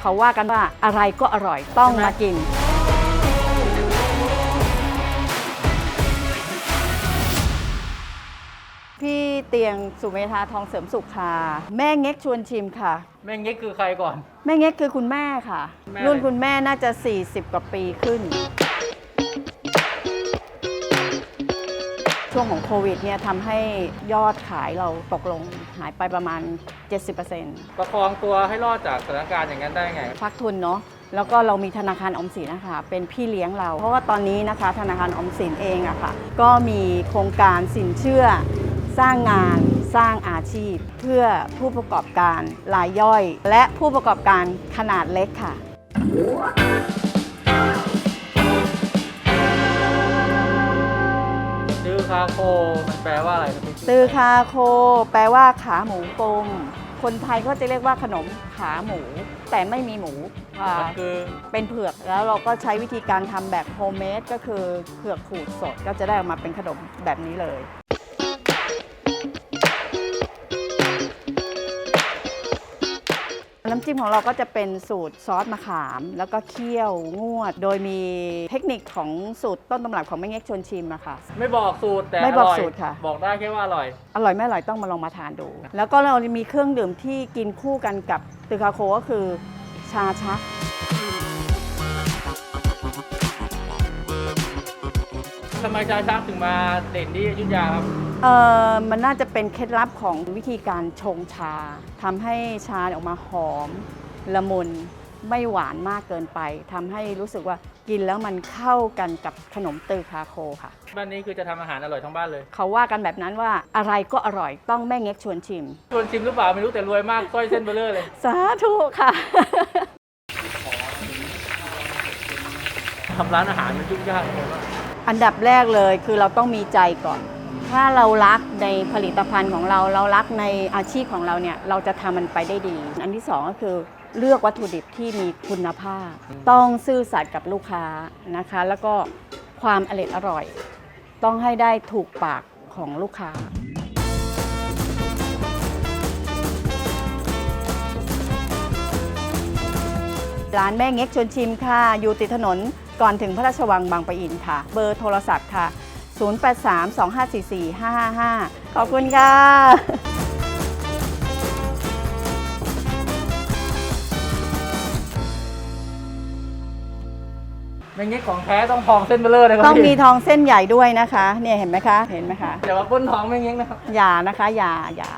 เขาว่ากันว่าอะไรก็อร่อยต้องมากิน พี่เตียงสุเมธาทองเสริมสุขค่ะแม่เง็กชวนชิมค่ะ แม่งนี้คือใครก่อน แม่เง็กคือคุณแม่ค่ะ แม่รุ่นคุณแม่น่าจะ 40 กว่าปีขึ้น ช่วงของโควิดเนี่ยทำให้ยอดขายเราตกลงหายไปประมาณ 70%ประคองตัวให้รอดจากสถานการณ์อย่างนั้นได้ไง พักทุนเนาะแล้วก็เรามีธนาคารออมสินนะคะเป็นพี่เลี้ยงเรา เพราะว่าตอนนี้นะคะ ธนาคารออมสินเองอะค่ะก็มีโครงการสินเชื่อ สร้างงานสร้างอาชีพ เพื่อผู้ประกอบการรายย่อย และผู้ประกอบการขนาดเล็กค่ะาโคมันแปลว่าอะไรครับพี่ตือคาโค แปลว่าขาหมูกลมคนไทยก็จะเรียกว่าขนมขาหมู แต่ไม่มีหมูอ่ามันคือเป็นเผือกแล้วเราก็ใช้วิธีการทำแบบโฮมเมดก็คือเผือกขูดสดก็จะได้ออกมาเป็นขนมแบบนี้เลย จิ้มของเราก็จะเป็นสูตรซอสมะขาม แล้วก็เคี่ยวงวด โดยมีเทคนิคของสูตรต้นตำรับของแม่เง็กชวนชิมอะค่ะ ไม่บอกสูตรแต่ไม่บอกร่ยสูตรค่ะ บอกได้แค่ว่าอร่อย อร่อยไม่อร่อยต้องมาลองมาทานดู แล้วก็เรามีเครื่องดื่มที่กินคู่กันกับตือคาโคก็คือชาชัก ทำไมชาชักถึงมาเด่นที่อยุธยาครับ เอ่อมันน่าจะเป็นเคล็ดลับของวิธีการชงชาทำให้ชาเนี่ยออกมาหอม ละมุนไม่หวานมากเกินไปทำให้รู้สึกว่ากินแล้วมันเข้ากันกับขนมตือคาโคค่ะบ้านนี้คือจะทำอาหารอร่อยทั้งบ้านเลย เขาว่ากันแบบนั้นว่าอะไรก็อร่อยต้องแม่เง็กชวนชิม ชวนชิมหรือเปล่าไม่รู้แต่รวยมากสร้อยเส้นเบลเลอร์เลย สาธุค่ะทำร้านอาหารมันยุ่งยากเลยว่าอันดับแรกเลยคือเราต้องมีใจก่อน ถ้าเรารักในผลิตภัณฑ์ของเรา เรารักในอาชีพของเราเนี่ย เราจะทำมันไปได้ดี อันที่สองก็คือเลือกวัตถุดิบที่มีคุณภาพ ต้องซื่อสัตย์กับลูกค้านะคะ แล้วก็ความอร่อยอร่อย ต้องให้ได้ถูกปากของลูกค้า ร้านแม่เง็กชวนชิมค่ะ อยู่ติดถนนก่อนถึงพระราชวังบางปะอินค่ะ เบอร์โทรศัพท์ค่ะ 0832544555 ขอบคุณค่ะไม่งี้ของแท้ต้องทองเส้นเบลเลอร์เลยครับต้องมีพี่ทองเส้นใหญ่ด้วยนะคะ เนี่ยเห็นไหมคะ เห็นไหมคะ เดี๋ยวมาปล้นทองไม่งี้นะครับ อย่านะคะ อย่าอย่า